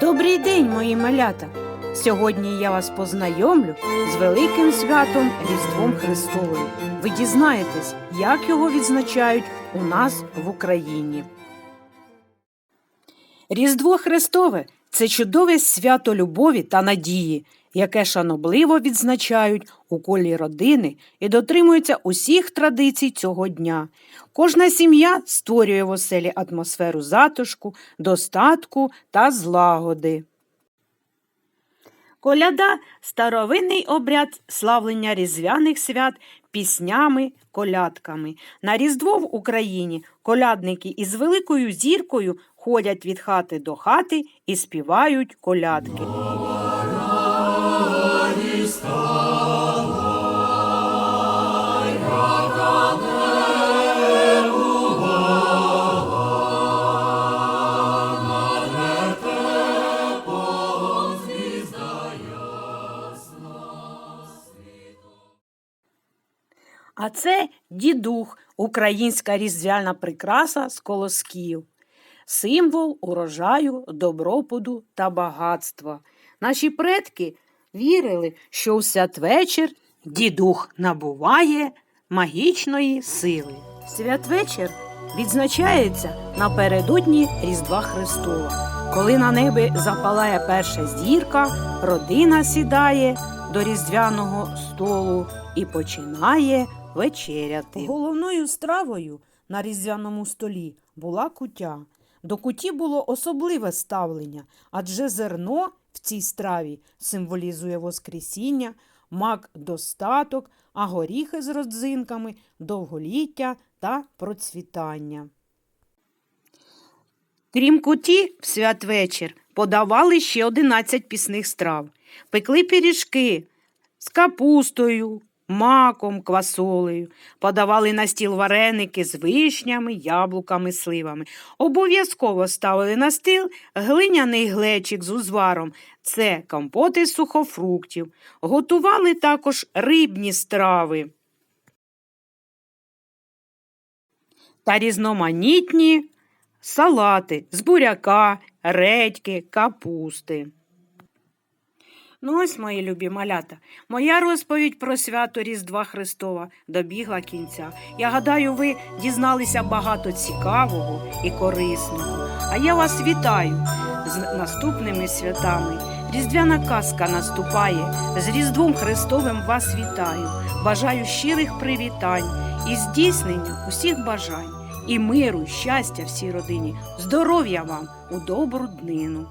Добрий день, мої малята! Сьогодні я вас познайомлю з великим святом Різдвом Христовим. Ви дізнаєтесь, як його відзначають у нас в Україні. Різдво Христове це чудове свято любові та надії, яке шанобливо відзначають у колі родини і дотримуються усіх традицій цього дня. Кожна сім'я створює в оселі атмосферу затишку, достатку та злагоди. Коляда старовинний обряд славлення різдвяних свят піснями, колядками. На Різдво в Україні колядники із великою зіркою ходять від хати до хати і співають колядки. А це дідух, українська різдвяна прикраса з колосків, символ урожаю, добропуду та багатства. Наші предки вірили, що у святвечір дідух набуває магічної сили. Святвечір відзначається напередодні Різдва Христова. Коли на небі запалає перша зірка, родина сідає до різдвяного столу і починає вечеряти. Головною стравою на різдвяному столі була кутя. До куті було особливе ставлення, адже зерно в цій страві символізує Воскресіння, мак достаток, а горіхи з родзинками довголіття та процвітання. Крім куті, в святвечір подавали ще 11 пісних страв. Пекли пиріжки з капустою, маком, квасолею, подавали на стіл вареники з вишнями, яблуками, сливами. Обов'язково ставили на стіл глиняний глечик з узваром. Це компоти сухофруктів. Готували також рибні страви. Та різноманітні салати з буряка, редьки, капусти. Ну ось, мої любі малята, моя розповідь про свято Різдва Христова добігла кінця. Я гадаю, ви дізналися багато цікавого і корисного. А я вас вітаю з наступними святами. Різдвяна казка наступає. З Різдвом Христовим вас вітаю. Бажаю щирих привітань і здійснення усіх бажань, і миру, і щастя всій родині, здоров'я вам у добру днину.